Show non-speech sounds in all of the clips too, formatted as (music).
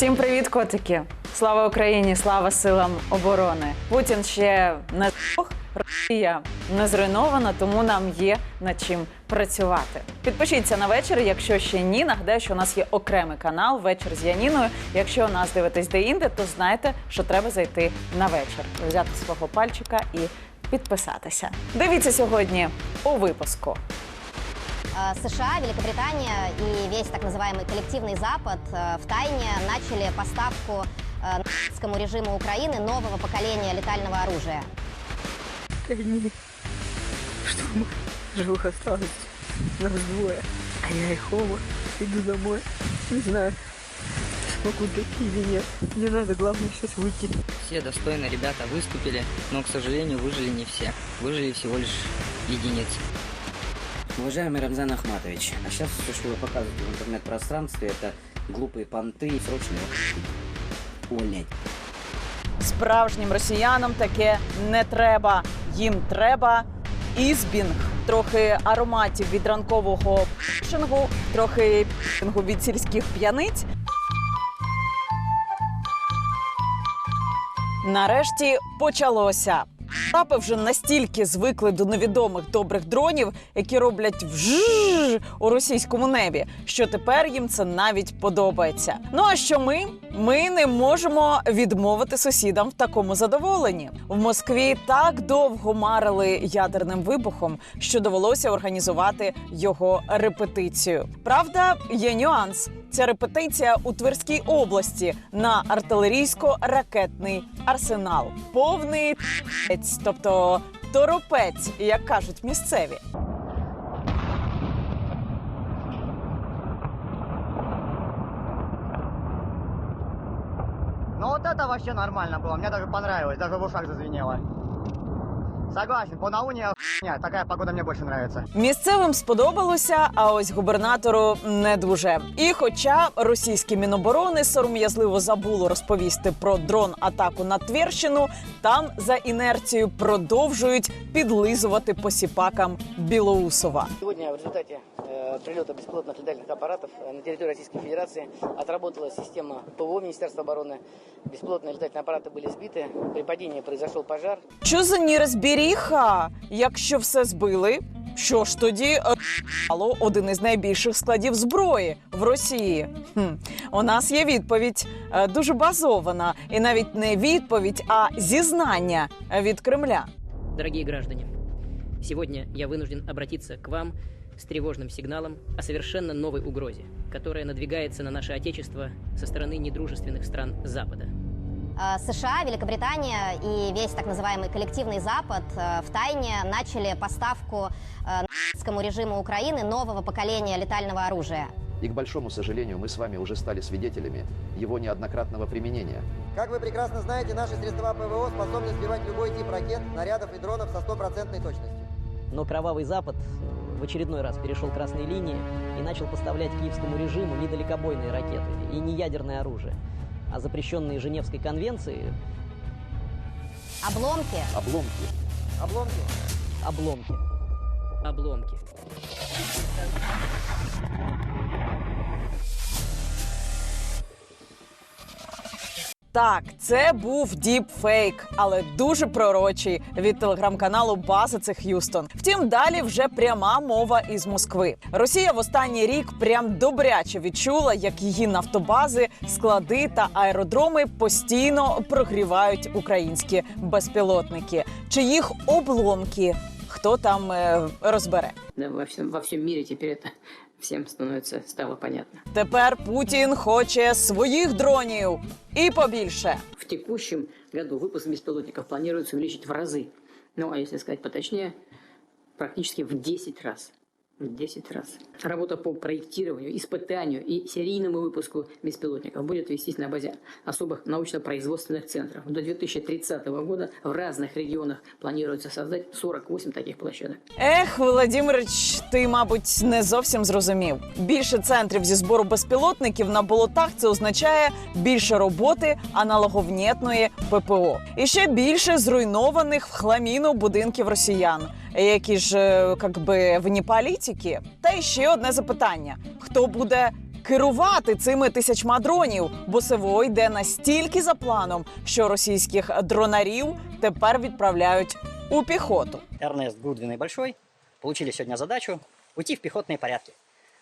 Всім привіт, котики! Слава Україні! Слава силам оборони! Путін ще не Росія не зруйнована, тому нам є над чим працювати. Підпишіться на вечір, якщо ще ні. Нагадаю, що у нас є окремий канал Вечір з Яніною. Якщо нас дивитесь де-інде, то знайте, що треба зайти на вечір, взяти свого пальчика і підписатися. Дивіться сьогодні у випуску. Э, США, Великобритания и весь так называемый коллективный Запад э, втайне начали поставку э, нацистскому режиму Украины нового поколения летального оружия. Они, что мы живых осталось нас двое, а я их оба иду домой. Не знаю, смогу дойти или нет. Мне надо, главное, сейчас выйти. Все достойные ребята выступили, но, к сожалению, выжили не все. Выжили всего лишь единицы. Уважаемый Рамзан Ахматович, а сейчас все, что вы показываете в интернет-пространстве, это глупые понты и срочно увольнять. Справжнім росіянам таке не треба. Їм треба ізбінг, трохи ароматів від ранкового пшингу, трохи пшингу від сільських п'яниць. Нарешті почалося. Штапи вже настільки звикли до невідомих добрих дронів, які роблять вжж у російському небі, що тепер їм це навіть подобається. Ну а що ми? Ми не можемо відмовити сусідам в такому задоволенні. В Москві так довго марили ядерним вибухом, що довелося організувати його репетицію. Правда, є нюанс. Ця репетиція у Тверській області на артилерійсько-ракетний арсенал. Повний т**ець, тобто торопець, як кажуть місцеві. Ну вот это вообще нормально было, мне даже понравилось, даже в ушах зазвенело. Согласен, по науні хуйня, така погода мені больше нравится. Місцевим сподобалося, а ось губернатору не дуже. І хоча російські міноборони сором'язливо забуло розповісти про дрон атаку на Тверщину, там за інерцією продовжують підлизувати посіпакам Білоусова. Сьогодні в результате э, прилета беспилотных летательных аппаратов э, на территории Российской Федерации отработала система ПВО Министерства обороны. Беспилотные летательные аппараты были сбиты. При падении произошел пожар. Що за нерозбіріха? Якщо все збили, що ж тоді е, стало один із найбільших складів зброї в Росії? Хм. У нас є відповідь е, дуже базована, і навіть не відповідь, а зізнання від Кремля. Дорогие граждане, сегодня я вынужден обратиться к вам с тревожным сигналом о совершенно новой угрозе, которая надвигается на наше Отечество со стороны недружественных стран Запада. Э, США, Великобритания и весь так называемый коллективный Запад э, втайне начали поставку э, нацистскому режиму Украины нового поколения летального оружия. И, к большому сожалению, мы с вами уже стали свидетелями его неоднократного применения. Как вы прекрасно знаете, наши средства ПВО способны сбивать любой тип ракет, снарядов и дронов со стопроцентной точностью. Но кровавый Запад в очередной раз перешел красные линии и начал поставлять киевскому режиму не далекобойные ракеты и не ядерное оружие, а запрещенные Женевской конвенцией Обломки Обломки. Обломки. обломки. Обломки. Так, це був діпфейк, але дуже пророчий від телеграм-каналу База це Х'юстон. Втім, далі вже пряма мова із Москви. Росія в останній рік прям добряче відчула, як її нафтобази, склади та аеродроми постійно прогрівають українські безпілотники. Чи їх обломки? Хто там е, розбере? Во, всем, во мире теперь это всем становится, стало понятно. Тепер Путін хоче своїх дронів і побільше. В текущем году выпуск беспилотников планируется увеличить в разы. Ну, а если сказать поточнее, практически в 10 раз. В 10 раз. Работа по проектированию, испытанию и серийному выпуску беспилотников будет вестись на базе особых научно-производственных центров. До 2030 года в разных регионах планируется создать 48 таких площадок. Ех, Володимирич, ти, мабуть, не зовсім зрозумів. Більше центрів зі збору безпілотників на болотах це означає більше роботи аналоговнєтної ППО. І ще більше зруйнованих в хламіну будинків росіян, які ж е, как би вні політики. Та й ще одне запитання: хто буде керувати цими тисячма дронів, бо СВО йде настільки за планом, що російських дронарів тепер відправляють у піхоту. Ернест Гудвин и Большой получили сьогодні задачу уйти в піхотні порядки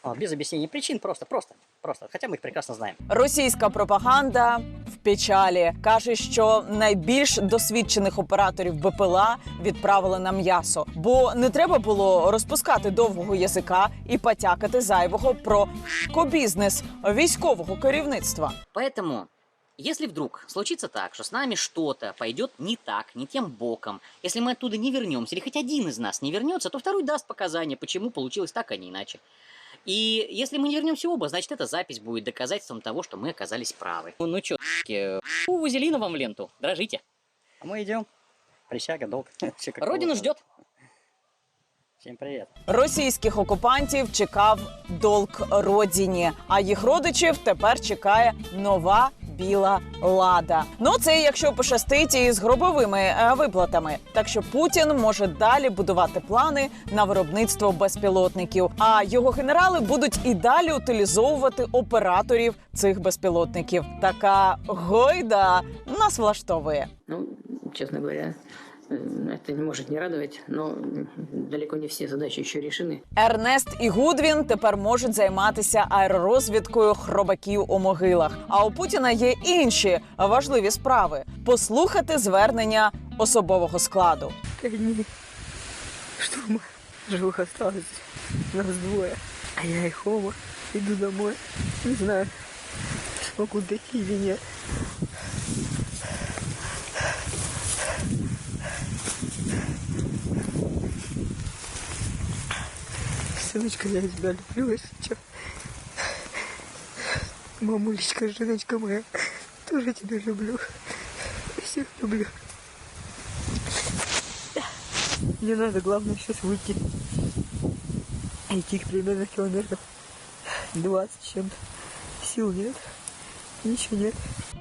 Вот, без объяснений причин, просто, просто, просто. Хотя мы их прекрасно знаем. Російська пропаганда в печалі каже, що найбільш досвідчених операторів БПЛА відправили на м'ясо, бо не треба було розпускати довгого язика і потякати зайвого про бізнес військового керівництва. Поэтому, если вдруг случится так, что с нами что-то пойдет не так, не тем боком, если мы оттуда не вернемся, или хоть один из нас не вернется, то второй даст показания, почему получилось так, а не иначе. И если мы не вернемся оба, значит, эта запись будет доказательством того, что мы оказались правы. Ну, ну чё, у вазелина вам в ленту, дрожите. А мы идем. Присяга, долг. (laughs) Всё как Родина положено. ждет. Всем привет. Російських окупантів чекав долг родині, а їх родичів тепер чекає нова біла лада. Ну це якщо пощастить із гробовими е, виплатами. Так що Путін може далі будувати плани на виробництво безпілотників. А його генерали будуть і далі утилізовувати операторів цих безпілотників. Така гойда нас влаштовує. Ну, чесно говоря, это не может не радовать, но далеко не все задачи еще решены. Ернест і Гудвін тепер можуть займатися аеророзвідкою хробаків у могилах. А у Путіна є інші важливі справи: послухати звернення особового складу. Они штурма живых осталось. Нас двое. А я их оба. Иду домой. Не знаю, смогу дойти или нет. Сыночка, я тебя люблю, если чё. Мамулечка, женочка моя, тоже тебя люблю. Всех люблю. Мне надо, главное, сейчас выйти. Идти примерно километров 20 с чем-то. Сил нет. Ничего нет.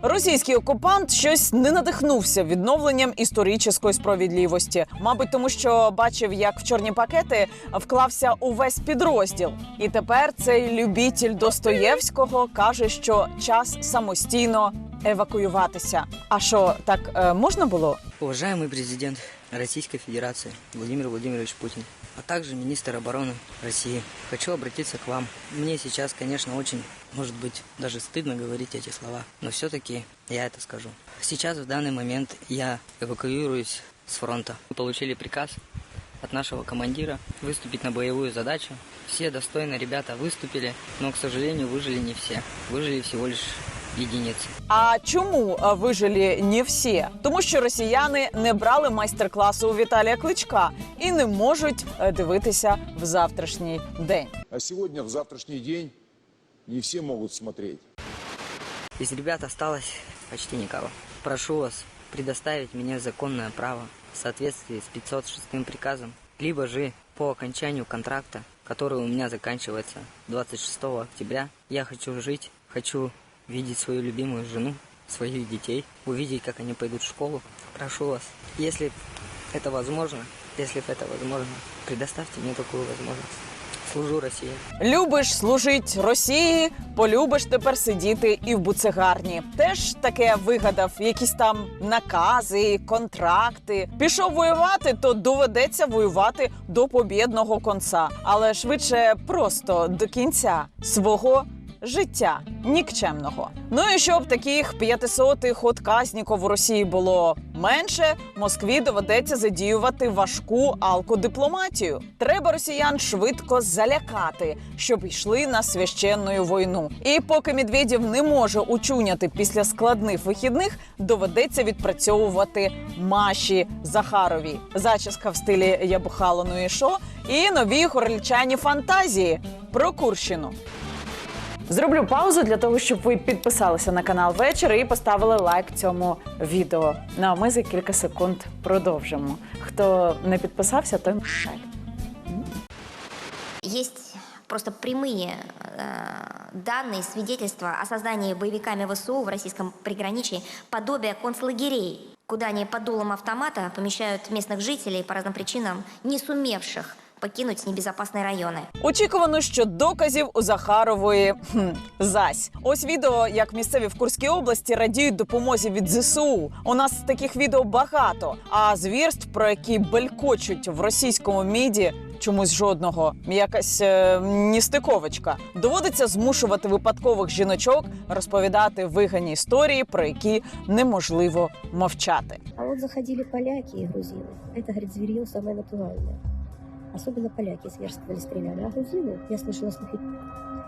Російський окупант щось не надихнувся відновленням історичної справедливості. Мабуть, тому що бачив, як в чорні пакети вклався увесь підрозділ. І тепер цей любітель Достоєвського каже, що час самостійно евакуюватися. А що так е, можна було? Уважаємо президент Российской Федерации Владимир Владимирович Путин, а также министр обороны России, хочу обратиться к вам. Мне сейчас, конечно, очень, может быть, даже стыдно говорить эти слова, но все-таки я это скажу. Сейчас, в данный момент, я эвакуируюсь с фронта. Мы получили приказ от нашего командира выступить на боевую задачу. Все достойно ребята выступили, но, к сожалению, выжили не все. Выжили всего лишь единицы. А чому е, вижили не всі? Тому що росіяни не брали майстер-класу у Віталія Кличка і не можуть е, дивитися в завтрашній день. А сегодня, в завтрашний день, не все могут смотреть. Из ребят осталось почти никого. Прошу вас предоставить мне законное право в соответствии с 506 приказом, либо же по окончанию контракта, который у меня заканчивается 26 октября. Я хочу жить, хочу видеть свою любимую жену, своих детей, увидеть, как они пойдут в школу. Прошу вас, если это возможно, если это возможно, предоставьте мне такую возможность. Служу России. Любиш служить Росії, полюбиш тепер сидіти і в буцегарні. Теж таке вигадав, якісь там накази, контракти. Пішов воювати, то доведеться воювати до побєдного конца, але швидше просто до кінця свого. Життя нікчемного. Ну і щоб таких п'ятисотих отказніків у Росії було менше, Москві доведеться задіювати важку алкодипломатію. Треба росіян швидко залякати, щоб йшли на священну війну. І поки Медведєв не може учуняти після складних вихідних, доведеться відпрацьовувати Маші Захарові. Зачіска в стилі Я бухала, ну і шо? І нові горельчані фантазії про Курщину. Зроблю паузу для того, щоб ви підписалися на канал вечір і поставили лайк цьому відео. Ну а ми за кілька секунд продовжимо. Хто не підписався, той лайк. Есть просто прямые э, данные, свидетельства о создании боевиками ВСУ в российском приграничии подобия концлагерей, куда они под дулом автомата помещают местных жителей по разным причинам, не сумевших покинуть небезопасные районы. Очікувано, що доказів у Захарової хм, зась. Ось відео, як місцеві в Курській області радіють допомозі від ЗСУ. У нас таких відео багато. А звірств, про які белькочуть в російському міді, чомусь жодного. Якась е, ністиковочка. Доводиться змушувати випадкових жіночок розповідати вигані історії, про які неможливо мовчати. А вот заходили поляки и грузины. Это, говорит, зверье самое натуральное. Особенно поляки зверствовали, стреляли. А грузины, я слышала слухи,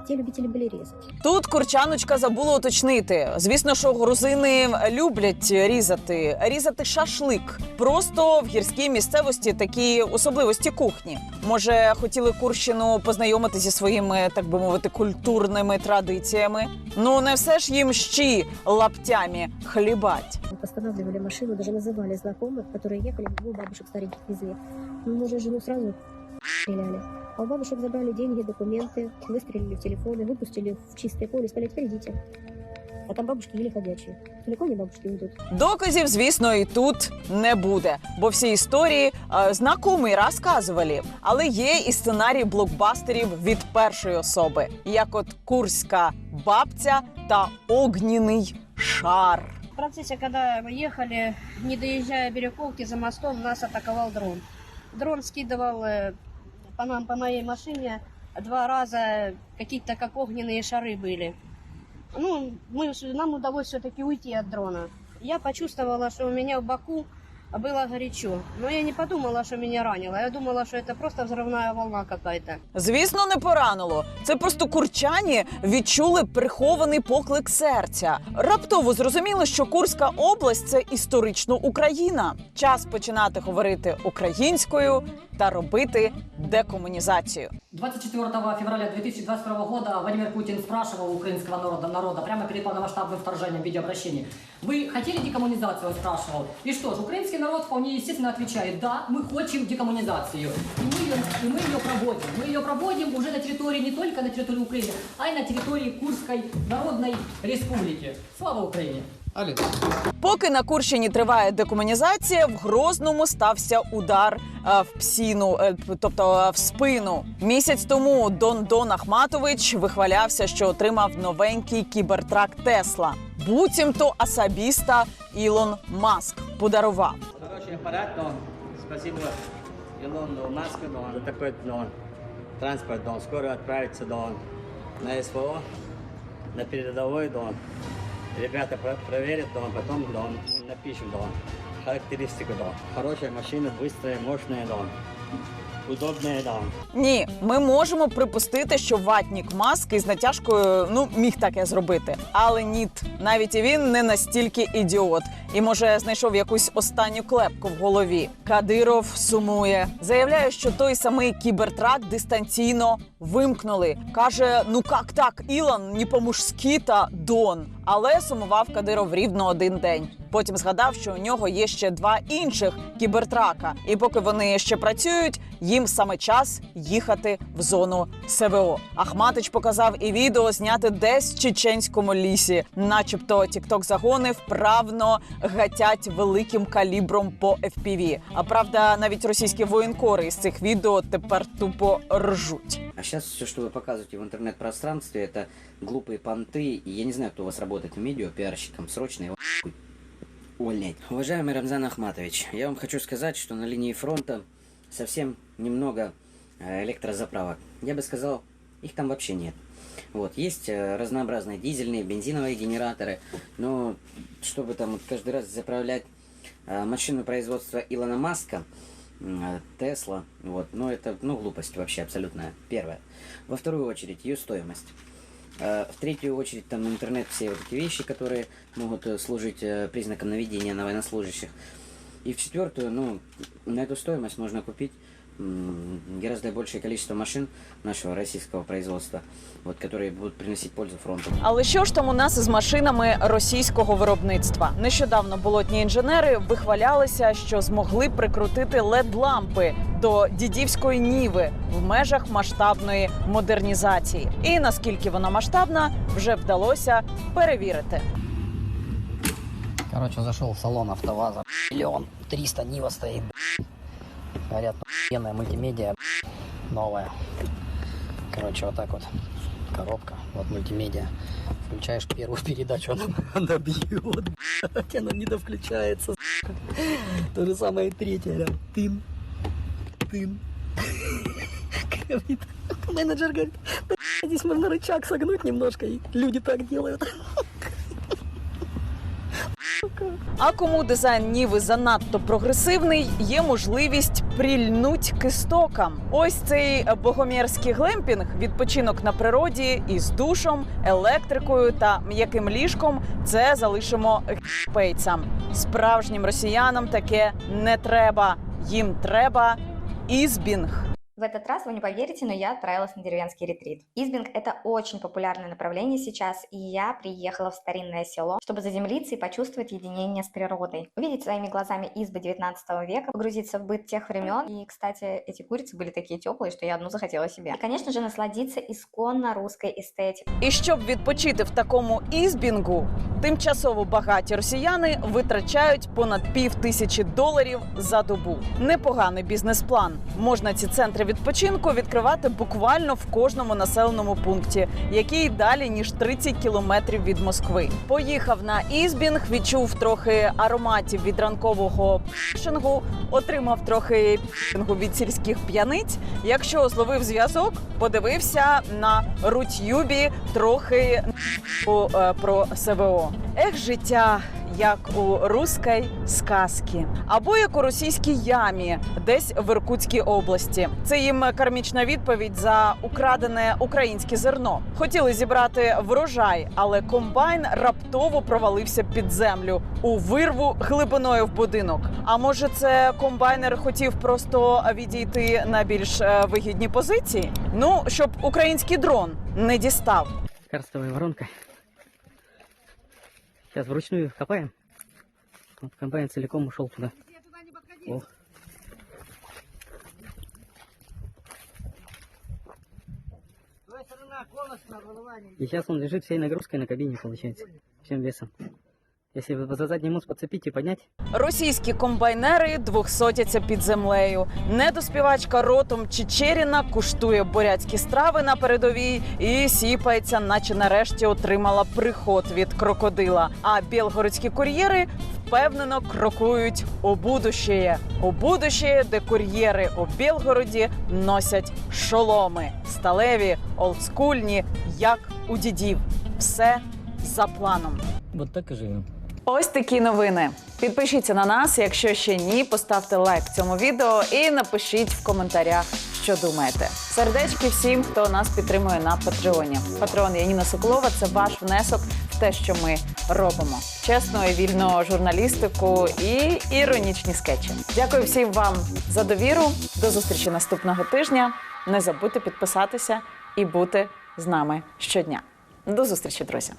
те любители были резать. Тут курчаночка забула уточнити. Звісно, що грузини люблять різати, різати шашлик. Просто в гірській місцевості такі особливості кухні. Може, хотіли Курщину познайомити зі своїми, так би мовити, культурними традиціями. Ну не все ж їм щі лаптями хлібать. Мы останавливали машину, даже называли знакомых, которые ехали, ну, бабушек стареньких везли. Ну, мы же жену сразу стреляли. А у бабушек забрали деньги, документы, выстрелили в телефоны, выпустили в чистое поле, сказали, теперь идите. А там бабушки еле ходячие. Далеко не бабушки уйдут. Доказів, звісно, і тут не буде, бо всі історії е, знакомі розказували. Але є і сценарій блокбастерів від першої особи, як от курська бабця та огняний шар. В процессе, когда мы ехали, не доезжая Бирюковки за мостом, нас атаковал дрон. Дрон скидывал э, по нам, по моей машине, два раза какие-то как огненные шары были. Ну, мы, нам удалось все-таки уйти от дрона. Я почувствовала, что у меня в боку было горячо. Но я не подумала, что меня ранило. Я думала, что это просто взрывная волна какая-то. Звісно, не поранило. Це просто курчані відчули прихований поклик серця. Раптово зрозуміло, що Курська область це історично Україна. Час починати говорити українською та робити декомунізацію. 24 февраля 2022 года Владимир Путин спрашивал у украинского народа, народа прямо перед полномасштабным вторжением в виде обращения. Вы хотели декоммунизацию, он спрашивал. И что же, украинский народ вполне естественно отвечает, да, мы хотим декоммунизацию. И мы ее, и мы ее проводим. Мы ее проводим уже на территории, не только на территории Украины, а и на территории Курской Народной Республики. Слава Украине! Поки на Курщині триває декомунізація, в Грозному стався удар е, в псіну, е, тобто е, в спину. Місяць тому Дон Дон Ахматович вихвалявся, що отримав новенький кібертрак Тесла. Буцімто особисто Ілон Маск подарував. Хороший аппарат, Дон. Спасибо Илону Маску, такой Дон. Транспорт, Дон. Скоро отправится, Дон, на СВО, на передовой, Дон. Ребята про- проверят, дом, потом, дом, напишем, дом, Характеристику, дом. Хорошая машина, быстрая, мощная, дом. Ні, ми можемо припустити, що ватнік маски з натяжкою ну міг таке зробити. Але ніт, навіть він не настільки ідіот і може знайшов якусь останню клепку в голові. Кадиров сумує, заявляє, що той самий кібертрак дистанційно вимкнули. каже: ну як так, Ілон, не по-мужськи та Дон. Але сумував Кадиров рівно один день. Потім згадав, що у нього є ще два інших кібертрака, і поки вони ще працюють, їм саме час їхати в зону СВО. Ахматич показав і відео зняти десь в чеченському лісі, начебто тікток загони вправно гатять великим калібром по FPV. А правда, навіть російські воєнкори із цих відео тепер тупо ржуть. А сейчас все, что вы показываете в интернет-пространстве, это глупые понты. И я не знаю, кто у вас работает в медиа, пиарщиком. Срочно его нахуй увольнять. Уважаемый Рамзан Ахматович, я вам хочу сказать, что на линии фронта совсем немного э, электрозаправок. Я бы сказал, их там вообще нет. Вот, есть э, разнообразные дизельные, бензиновые генераторы, но чтобы там каждый раз заправлять э, машину производства Илона Маска, э, Тесла, вот, ну это, ну, глупость вообще абсолютная, первое. Во вторую очередь, ее стоимость. В третью очередь, там интернет, все вот эти вещи, которые могут служить признаком наведения на военнослужащих. И в четвертую, ну, на эту стоимость можно купить гораздо большее количество машин нашего российского производства, вот, которые будут приносить пользу фронту. Але що ж там у нас із машинами російського виробництва? Нещодавно болотні інженери вихвалялися, що змогли прикрутити led лампи до дідівської ніви в межах масштабної модернізації. І наскільки вона масштабна, вже вдалося перевірити. Короче, зашел в салон АвтоВАЗа. Миллион. 300 Нива стоит. Говорят, охуенная мультимедиа. новая. Короче, вот так вот коробка, вот мультимедиа. Включаешь первую (laughs) передачу, она, (laughs) она бьет, блядь, она не довключается, сука. То же самое и третья. Тын, тын. (laughs) Говорит, Менеджер говорит, «Да, здесь можно рычаг согнуть немножко, и люди так делают. А кому дизайн Ніви занадто прогресивний, є можливість прильнуть к істокам. Ось цей богомерський глемпінг, відпочинок на природі із душом, електрикою та м'яким ліжком. Це залишимо гейпейцям. Справжнім росіянам таке не треба. Їм треба ізбінг. В этот раз, вы не поверите, но я отправилась на деревенский ретрит. Избинг – это очень популярное направление сейчас, и я приехала в старинное село, чтобы заземлиться и почувствовать единение с природой. Увидеть своими глазами избы 19 века, погрузиться в быт тех времен. И, кстати, эти курицы были такие теплые, что я одну захотела себе. И, конечно же, насладиться исконно русской эстетикой. І щоб відпочити в такому ізбінгу, тимчасово багаті росіяни витрачають понад пів тисячі доларів за добу. Непоганий бізнес-план. Можна ці центри відпочинку відкривати буквально в кожному населеному пункті, який далі ніж 30 кілометрів від Москви. Поїхав на ізбінг, відчув трохи ароматів від ранкового пшингу, отримав трохи пшингу від сільських п'яниць. Якщо зловив зв'язок, подивився на рутюбі трохи е, про СВО. Ех, життя. Як у руській сказці, або як у російській ямі, десь в Іркутській області. Це їм кармічна відповідь за украдене українське зерно. Хотіли зібрати врожай, але комбайн раптово провалився під землю у вирву глибиною в будинок. А може, це комбайнер хотів просто відійти на більш е, вигідні позиції? Ну щоб український дрон не дістав. Карстовая воронка. Сейчас вручную копаем. Вот комбайн целиком ушел туда. О. И сейчас он лежит всей нагрузкой на кабине, получается. Всем весом. Если вы за задний мост подцепить и поднять, Російські комбайнери двохсотяться під землею. Недоспівачка ротом Чечеріна куштує бурятські страви на передовій і сіпається, наче нарешті отримала приход від крокодила. А білгородські кур'єри впевнено крокують у будущее. У будущее, де кур'єри у Білгороді носять шоломи сталеві, олдскульні, як у дідів. Все за планом. вот так и живем. Ось такі новини. Підпишіться на нас, якщо ще ні, поставте лайк цьому відео і напишіть в коментарях, що думаєте. Сердечки всім, хто нас підтримує на Патреоні. Патреон Яніна Соколова це ваш внесок в те, що ми робимо. Чесну і вільну журналістику і іронічні скетчі. Дякую всім вам за довіру. До зустрічі наступного тижня. Не забудьте підписатися і бути з нами щодня. До зустрічі, друзі!